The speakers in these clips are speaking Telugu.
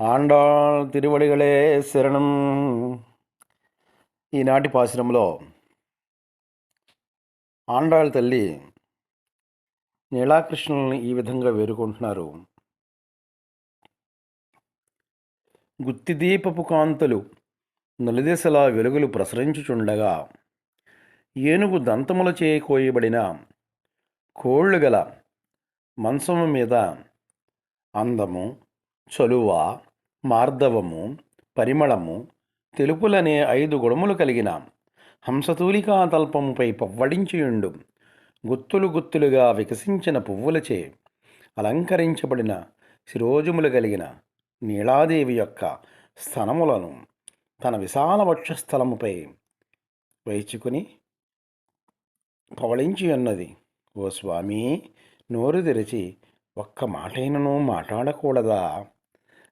ఆండాళ్ తిరువడిగలే శరణం ఈనాటి పాశ్రంలో ఆండాళ్ తల్లి నీలాకృష్ణుల్ని ఈ విధంగా వేరుకుంటున్నారు గుత్తిదీపపు కాంతులు నలుదిశలా వెలుగులు ప్రసరించుచుండగా ఏనుగు దంతముల కోయబడిన కోళ్ళు గల మంచము మీద అందము చలువ మార్దవము పరిమళము తెలుపులనే ఐదు గుణములు కలిగిన హంసతూలికా తల్పముపై పవ్వడించియుండు. గుత్తులు గుత్తులుగా వికసించిన పువ్వులచే అలంకరించబడిన శిరోజములు కలిగిన నీళాదేవి యొక్క స్థనములను తన విశాల వక్షస్థలముపై వేచుకుని పవళించి ఉన్నది. ఓ స్వామి నోరు తెరిచి ఒక్క మాటైనను మాట్లాడకూడదా?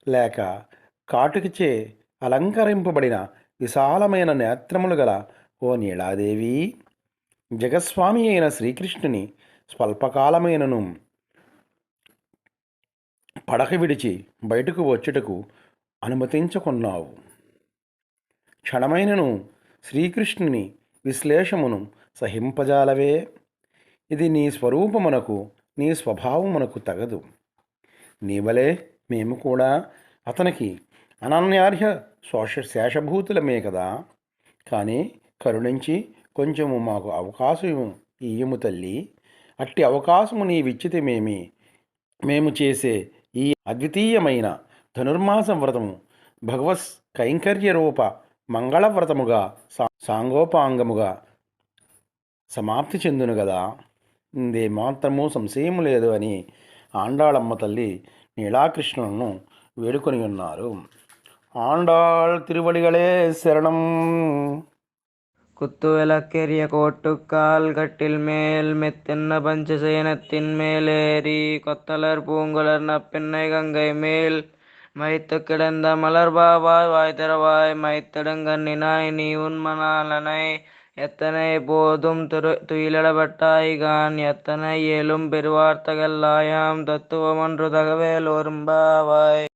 లేక కాటుకిచే అలంకరింపబడిన విశాలమైన నేత్రములు గల ఓ నీళాదేవి జగస్వామి అయిన శ్రీకృష్ణుని స్వల్పకాలమైనను పడక విడిచి బయటకు వచ్చుటకు అనుమతించుకున్నావు. క్షణమైనను శ్రీకృష్ణుని విశ్లేషమును సహింపజాలవే. ఇది నీ స్వరూపమునకు నీ స్వభావమునకు తగదు. నీవలే మేము కూడా అతనికి అనన్యార్హ శోష శేషభూతులమే కదా. కానీ కరుణించి కొంచెము మాకు అవకాశం ఇయ్యము తల్లి. అట్టి అవకాశము నీవిచ్చితేమేమి? మేము చేసే ఈ అద్వితీయమైన ధనుర్మాస వ్రతము భగవత్ కైంకర్య రూప మంగళవ్రతముగా సాంగోపాంగముగా సమాప్తి చెందును కదా ఇందే మాత్రము సంశయము లేదు అని ఆండాళమ్మ తల్లి నీలాకృష్ణులను వేడుకొని ఉన్నారు. ఆండాళ్ తిరువడిగలే శరణం. కుత్తువెల కెరియ కోట్టు కాల్ గట్టిల్ మేల్ మెత్తిన్న పంచసేనత్తిన్ మేలేరి కొత్తలర్ పూంగులర్ నప్పిన్నై గంగై మేల్. மைத்து கிடந்த மலர்பாவாய் வாய் தரவாய் மைத்தடுங்கண்ணினாய் நீ உண்மனாலனை எத்தனை போதும் துரு துயிலிடப்பட்டாய்கான் எத்தனை ஏலும் பெருவார்த்தகல்லாயாம் தத்துவமன்று தகவேல் ஒரும்பாவாய்.